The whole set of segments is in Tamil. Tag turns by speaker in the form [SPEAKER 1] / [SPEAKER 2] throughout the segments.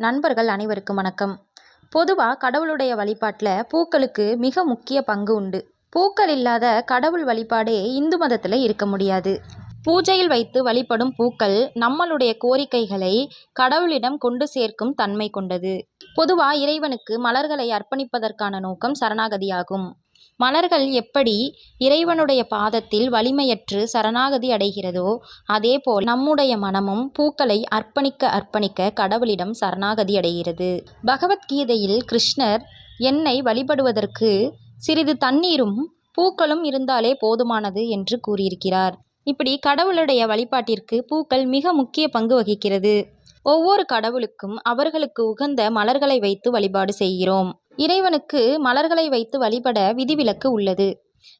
[SPEAKER 1] நண்பர்கள் அனைவருக்கும் வணக்கம். பொதுவாக கடவுளுடைய வழிபாட்டில் பூக்களுக்கு மிக முக்கிய பங்கு உண்டு. பூக்கள் இல்லாத கடவுள் வழிபாடே இந்து மதத்தில் இருக்க முடியாது. பூஜையில் வைத்து வழிபடும் பூக்கள் நம்மளுடைய கோரிக்கைகளை கடவுளிடம் கொண்டு சேர்க்கும் தன்மை கொண்டது. பொதுவாக இறைவனுக்கு மலர்களை அர்ப்பணிப்பதற்கான நோக்கம் சரணாகதியாகும். மலர்கள் எப்படி இறைவனுடைய பாதத்தில் வலிமையற்று சரணாகதி அடைகிறதோ அதேபோல் நம்முடைய மனமும் பூக்களை அர்ப்பணிக்க அர்ப்பணிக்க கடவுளிடம் சரணாகதி அடைகிறது. பகவத்கீதையில் கிருஷ்ணர் என்னை வழிபடுவதற்கு சிறிது தண்ணீரும் பூக்களும் இருந்தாலே போதுமானது என்று கூறியிருக்கிறார். இப்படி கடவுளுடைய வழிபாட்டிற்கு பூக்கள் மிக முக்கிய பங்கு வகிக்கிறது. ஒவ்வொரு கடவுளுக்கும் அவர்களுக்கு உகந்த மலர்களை வைத்து வழிபாடு செய்கிறோம். இறைவனுக்கு மலர்களை வைத்து வழிபட விதிவிலக்கு உள்ளது.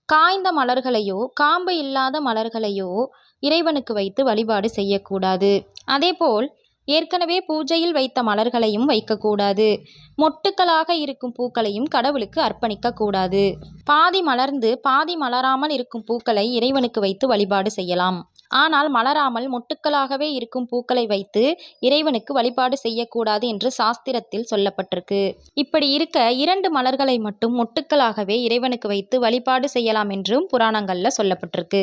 [SPEAKER 1] காய்ந்த மலர்களையோ காம்பு இல்லாத மலர்களையோ இறைவனுக்கு வைத்து வழிபாடு செய்யக்கூடாது. அதேபோல் ஏற்கனவே பூஜையில் வைத்த மலர்களையும் வைக்கக்கூடாது. மொட்டுக்களாக இருக்கும் பூக்களையும் கடவுளுக்கு அர்ப்பணிக்கக்கூடாது. பாதி மலர்ந்து பாதி மலராமல் இருக்கும் பூக்களை இறைவனுக்கு வைத்து வழிபாடு செய்யலாம். ஆனால் மலராமல் மொட்டுக்களாகவே இருக்கும் பூக்களை வைத்து இறைவனுக்கு வழிபாடு செய்யக்கூடாது என்று சாஸ்திரத்தில் சொல்லப்பட்டிருக்கு. இப்படி இருக்க இரண்டு மலர்களை மட்டும் மொட்டுக்களாகவே இறைவனுக்கு வைத்து வழிபாடு செய்யலாம் என்றும் புராணங்களில் சொல்லப்பட்டிருக்கு.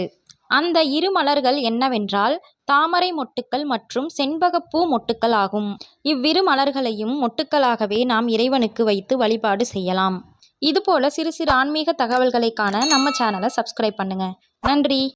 [SPEAKER 1] அந்த இரு மலர்கள் என்னவென்றால் தாமரை மொட்டுக்கள் மற்றும் செண்பகப்பூ மொட்டுக்கள் ஆகும். இவ்விரு மலர்களையும் மொட்டுக்களாகவே நாம் இறைவனுக்கு வைத்து வழிபாடு செய்யலாம். இதுபோல சிறு சிறு ஆன்மீக தகவல்களை காண நம்ம சேனலை சப்ஸ்கிரைப் பண்ணுங்க. நன்றி.